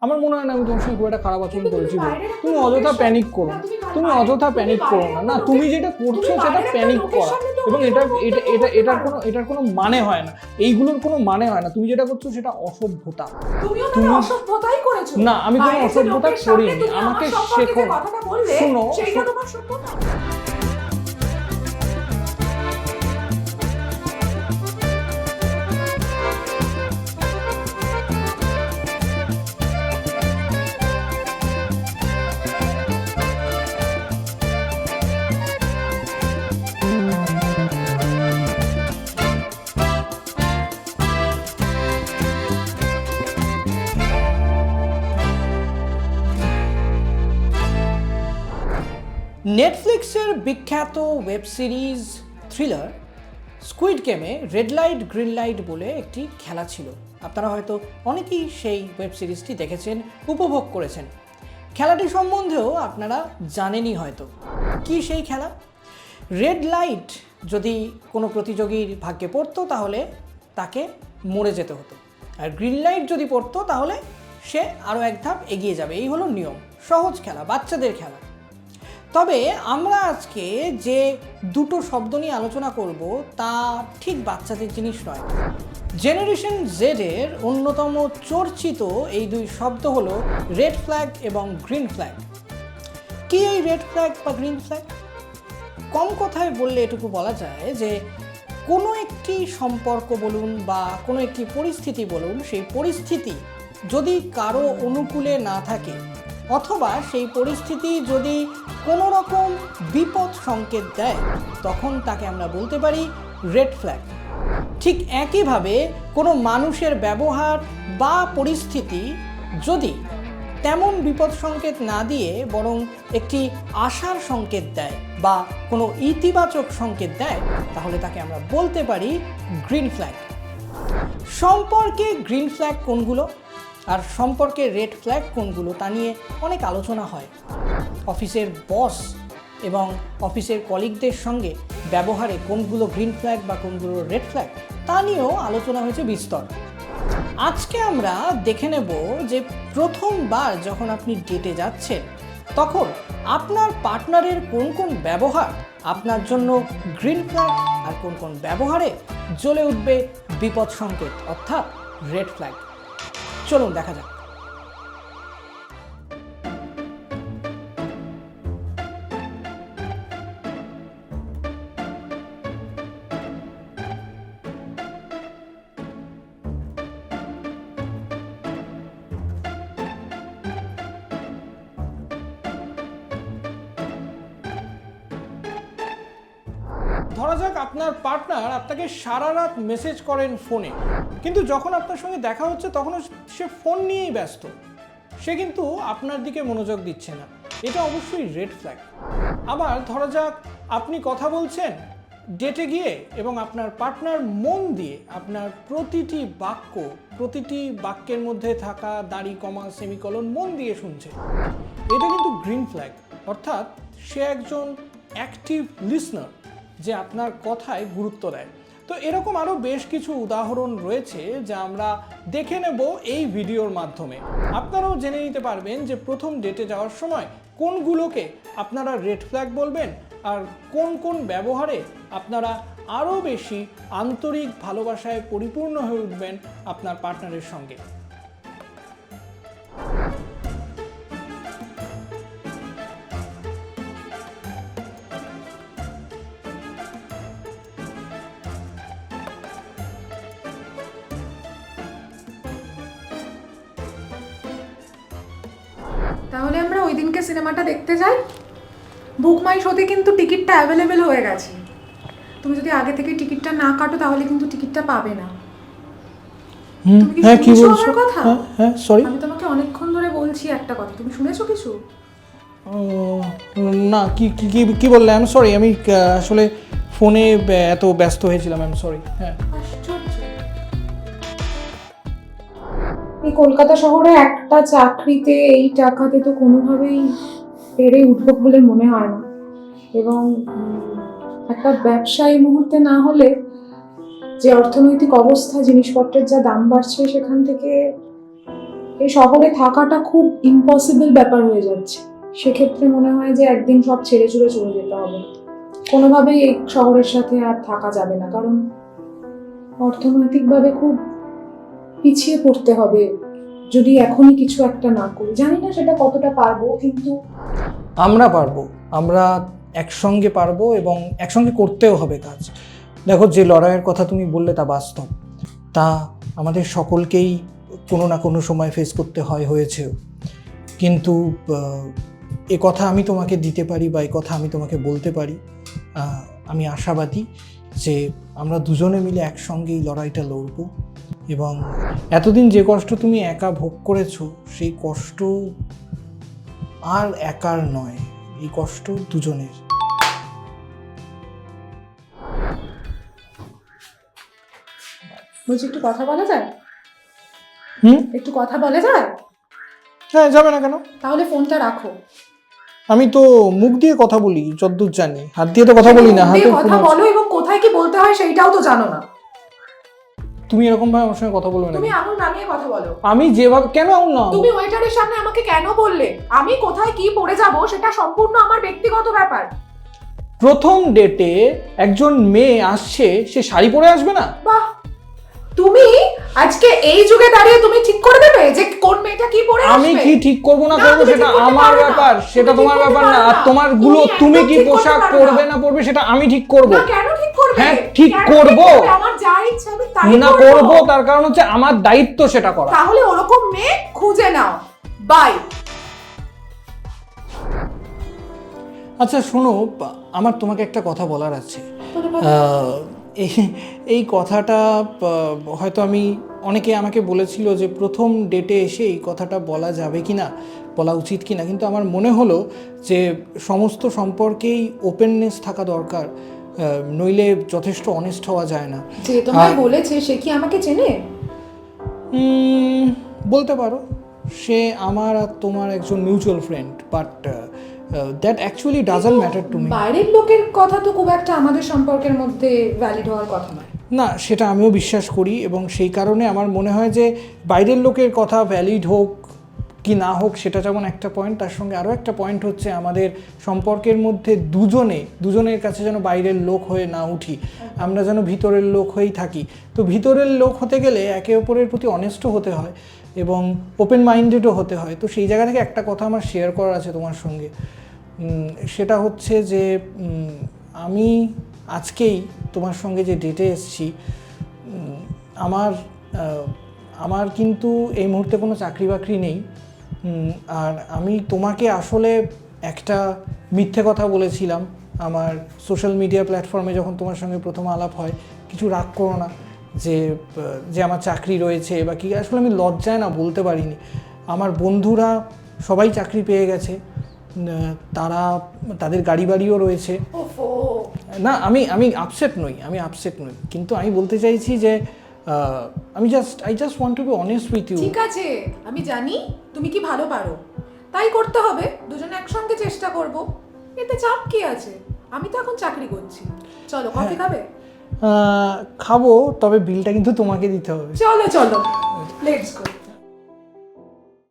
আমার মনে হয় না আমি তোমার সঙ্গে খুব একটা খারাপ আচরণ করেছি বলে। তুমি অযথা প্যানিক করো। তুমি অযথা প্যানিক করো না। না তুমি যেটা করছ সেটা প্যানিক করা। এবং এটা এটা এটা এটার কোনো এটার কোনো মানে হয় না। এইগুলোর কোনো মানে হয় না। তুমি যেটা করছ সেটা অসভ্যতা। তুমি- অসভ্যতাই করেছ। না, আমি কোনো অসভ্যতা করিনি। আমাকে শেখো। শোনো, নেটফ্লিক্সের বিখ্যাত ওয়েব সিরিজ থ্রিলার স্কুইড গেমে রেড লাইট গ্রিন লাইট বলে একটি খেলা ছিল। আপনারা হয়তো অনেকেই সেই ওয়েব সিরিজটি দেখেছেন, উপভোগ করেছেন। খেলাটি সম্বন্ধেও আপনারা জানেনই হয়তো। কি সেই খেলা? রেড লাইট যদি কোনো প্রতিযোগীর ভাগ্যে পড়তো, তাহলে তাকে মরে যেতে হতো। আর গ্রিন লাইট যদি পড়তো, তাহলে সে আরও এক ধাপ এগিয়ে যাবে। এই হলো নিয়ম। সহজ খেলা, বাচ্চাদের খেলা। তবে আমরা আজকে যে দুটো শব্দ নিয়ে আলোচনা করব, তা ঠিক বাচ্চাদের জিনিস নয়। জেনারেশন জেডের অন্যতম চর্চিত এই দুই শব্দ হলো রেড ফ্ল্যাগ এবং গ্রিন ফ্ল্যাগ কি এই রেড ফ্ল্যাগ বা গ্রিন ফ্ল্যাগ কম কথায় বললে এটুকু বলা যায় যে, কোনো একটি সম্পর্ক বলুন বা কোনো একটি পরিস্থিতি বলুন, সেই পরিস্থিতি যদি কারও অনুকূলে না থাকে অথবা সেই পরিস্থিতি যদি কোনো রকম বিপদ সংকেত দেয়, তখন তাকে আমরা বলতে পারি রেড ফ্ল্যাগ ঠিক একইভাবে কোনো মানুষের ব্যবহার বা পরিস্থিতি যদি তেমন বিপদ সংকেত না দিয়ে বরং একটি আশার সংকেত দেয় বা কোনো ইতিবাচক সংকেত দেয়, তাহলে তাকে আমরা বলতে পারি গ্রিন ফ্ল্যাগ সম্পর্কে গ্রিন ফ্ল্যাগ কোনগুলো? আর সম্পর্কে রেড ফ্ল্যাগ কোনগুলো তা নিয়ে অনেক আলোচনা হয়। অফিসের বস এবং অফিসের কলিগদের সঙ্গে ব্যবহারে কোনগুলো গ্রিন ফ্ল্যাগ বা কোনগুলো রেড ফ্ল্যাগ তা নিয়েও আলোচনা হয়েছে বিস্তর। আজকে আমরা দেখে নেব যে প্রথমবার যখন আপনি ডেটে যাচ্ছেন, তখন আপনার পার্টনারের কোন কোন ব্যবহার আপনার জন্য গ্রিন ফ্ল্যাগ আর কোন কোন ব্যবহারে জ্বলে উঠবে বিপদ সংকেত অর্থাৎ রেড ফ্ল্যাগ চলুন দেখা যাক। ধরা যাক আপনার পার্টনার আপনাকে সারা রাত মেসেজ করেন ফোনে কিন্তু যখন আপনার সঙ্গে দেখা হচ্ছে, তখনও সে ফোন নিয়েই ব্যস্ত। সে কিন্তু আপনার দিকে মনোযোগ দিচ্ছে না। এটা অবশ্যই রেড ফ্ল্যাগ আবার ধরা যাক, আপনি কথা বলছেন ডেটে গিয়ে এবং আপনার পার্টনার মন দিয়ে আপনার প্রতিটি বাক্য, প্রতিটি বাক্যের মধ্যে থাকা দাড়ি, কমা সেমিকলন মন দিয়ে শুনছে। এটা কিন্তু গ্রিন ফ্ল্যাগ অর্থাৎ সে একজন অ্যাক্টিভ লিসনার যে আপনার কথায় গুরুত্ব দেয়। তো এরকম আরও বেশ কিছু উদাহরণ রয়েছে যা আমরা দেখে নেব এই ভিডিওর মাধ্যমে। আপনারাও জেনে নিতে পারবেন যে প্রথম ডেটে যাওয়ার সময় কোনগুলোকে আপনারা রেড ফ্ল্যাগ বলবেন আর কোন কোন ব্যবহারে আপনারা আরও বেশি আন্তরিক ভালোবাসায় পরিপূর্ণ হয়ে উঠবেন আপনার পার্টনারের সঙ্গে। তাহলে আমরা ওই দিনকে সিনেমাটা দেখতে যাই? বুক মাই শোতে কিন্তু টিকিটটা অ্যাভেলেবেল হয়ে গেছে। তুমি যদি আগে থেকে টিকিটটা না কাটো তাহলে কিন্তু টিকিটটা পাবে না। হ্যাঁ কি শুনছো বলছো? কথা? হ্যাঁ হ্যাঁ সরি আমি তোমাকে অনেকক্ষণ ধরে বলছি একটা কথা। তুমি শুনেছো কিছু? না কি কি কি- কি বললে? আই সরি আমি আসলে ফোনে এত ব্যস্ত হয়েছিলাম আই সরি হ্যাঁ। আশ্চর্য। এই কলকাতা শহরে একটা চাকরিতে এই টাকাতে তো কোনোভাবেই পেরে উঠবো বলে মনে হয় না। এবং একটা ব্যবসা এই মুহূর্তে না হলে যে অর্থনৈতিক অবস্থা, জিনিসপত্রের যা দাম বাড়ছে সেখান থেকে এই শহরে থাকাটা খুব ইম্পসিবল ব্যাপার হয়ে যাচ্ছে। সেক্ষেত্রে মনে হয় যে একদিন সব ছেড়ে চুড়ে চলে যেতে হবে। কোনোভাবেই এই শহরের সাথে আর থাকা যাবে না। কারণ অর্থনৈতিকভাবে খুব পিছিয়ে পড়তে হবে। যদি এখনই কিছু একটা না করি, জানি না সেটা কতটা পারব, কিন্তু আমরা পারব, আমরা একসঙ্গে পারব এবং একসঙ্গে করতেও হবে কাজ। দেখো, যে লড়াইয়ের কথা তুমি বললে তা বাস্তব। তা আমাদের সকলকেই কোনো না কোনো সময় ফেস করতে হয় হয়েছেও। কিন্তু এ কথা আমি তোমাকে দিতে পারি বা এ কথা আমি তোমাকে বলতে পারি আমি আশাবাদী যে আমরা দুজনে মিলে একসঙ্গে এই লড়াইটা লড়বো। এবং এতদিন যে কষ্ট তুমি একা ভোগ করেছ সেই কষ্ট আর একার নয় এই কষ্ট দুজনের। বলছি একটু কথা বলা যায়? হুম? একটু কথা বলা যায়? হ্যাঁ যাবে না কেন? তাহলে ফোনটা রাখো। আমি তো মুখ দিয়ে কথা বলি যদ্দূর জানি। হাত দিয়ে তো কথা বলি না হাতে কথা বলো এবং কোথায় কি বলতে হয় সেইটাও তো জানো না। তুমি এরকম ভাবে আমার সঙ্গে কথা বলবে না তুমি আঙুল নামিয়ে কথা বলো। আমি যেভাবে কেন আউন না তুমি ওয়েটারের সামনে আমাকে কেন বললে? আমি কোথায় কি পড়ে যাব সেটা সম্পূর্ণ আমার ব্যক্তিগত ব্যাপার। প্রথম ডেটে একজন মেয়ে আসছে সে শাড়ি পরে আসবে না? বাহ! তুমি আজকে এই যুগে দাঁড়িয়ে তুমি ঠিক করে দেবে যে কোন মেয়েটা কি পরে আসবে? আমি কি ঠিক করব না করব সেটা আমার ব্যাপার সেটা তোমার ব্যাপার না। আর। তোমারগুলো তুমি কি পোশাক পরবে না। পরবে সেটা আমি ঠিক করব। কেন ঠিক করবে হ্যাঁ, ঠিক করব। আমার যা ইচ্ছা আমি তাই না করব। তার কারণ হচ্ছে আমার দায়িত্ব সেটা করা। তাহলে ওরকম মেয়ে খুঁজে নাও। বাই আচ্ছা শোনো আমার তোমাকে একটা কথা বলার আছে। এই- কথাটা হয়তো আমি অনেকে আমাকে বলেছিল যে প্রথম ডেটে এসে এই কথাটা বলা যাবে কি না বলা উচিত কি না কিন্তু আমার মনে হলো যে সমস্ত সম্পর্কেই ওপেননেস থাকা দরকার। নইলে যথেষ্ট অনেস্ট হওয়া যায় না। যে তোমায় বলেছে সে কি আমাকে চেনে? বলতে পারো সে আমার আর তোমার একজন mutual friend but that actually doesn't matter to me বাইরের লোকের কথা তো খুব একটা আমাদের সম্পর্কের মধ্যে ভ্যালিড হওয়ার কথা নয়। না সেটা আমিও বিশ্বাস করি এবং সেই কারণে আমার মনে হয় যে বাইরের লোকের কথা ভ্যালিড হোক কি না হোক সেটা যেমন একটা পয়েন্ট তার সঙ্গে আরও একটা পয়েন্ট হচ্ছে আমাদের সম্পর্কের মধ্যে দুজনে, দুজনের কাছে যেন বাইরের লোক হয়ে না উঠি। আমরা যেন ভিতরের লোক হয়েই থাকি। তো ভিতরের লোক হতে গেলে একে অপরের প্রতি অনেস্টও হতে হয় এবং ওপেন মাইন্ডেডও হতে হয়। তো সেই জায়গা থেকে একটা কথা আমার শেয়ার করার আছে তোমার সঙ্গে। সেটা হচ্ছে যে আমি আজকেই তোমার সঙ্গে যে ডেটে এসছি আমার আমার কিন্তু এই মুহূর্তে কোনো চাকরি বাকরি নেই। আর আমি তোমাকে আসলে একটা মিথ্যে কথা বলেছিলাম আমার সোশ্যাল মিডিয়া প্ল্যাটফর্মে যখন তোমার সঙ্গে প্রথম আলাপ হয় কিছু রাগ করো না যে যে আমার চাকরি রয়েছে বা কি আসলে আমি লজ্জায় না বলতে পারিনি। আমার বন্ধুরা সবাই চাকরি পেয়ে গেছে তারা তাদের গাড়ি বাড়িও রয়েছে না আমি আমি আপসেট নই আমি আপসেট নই। কিন্তু আমি বলতে চাইছি যে আমি just I just want to be honest with you ঠিক আছে আমি জানি তুমি কি ভালো পারো। তাই করতে হবে দুজনে একসঙ্গে চেষ্টা করব। এতে চাপ কি আছে? আমি তো এখন চাকরি করছি। চলো কফি খাবে? খাব তবে বিলটা কিন্তু তোমাকে দিতে হবে। চলো চলো। Let's go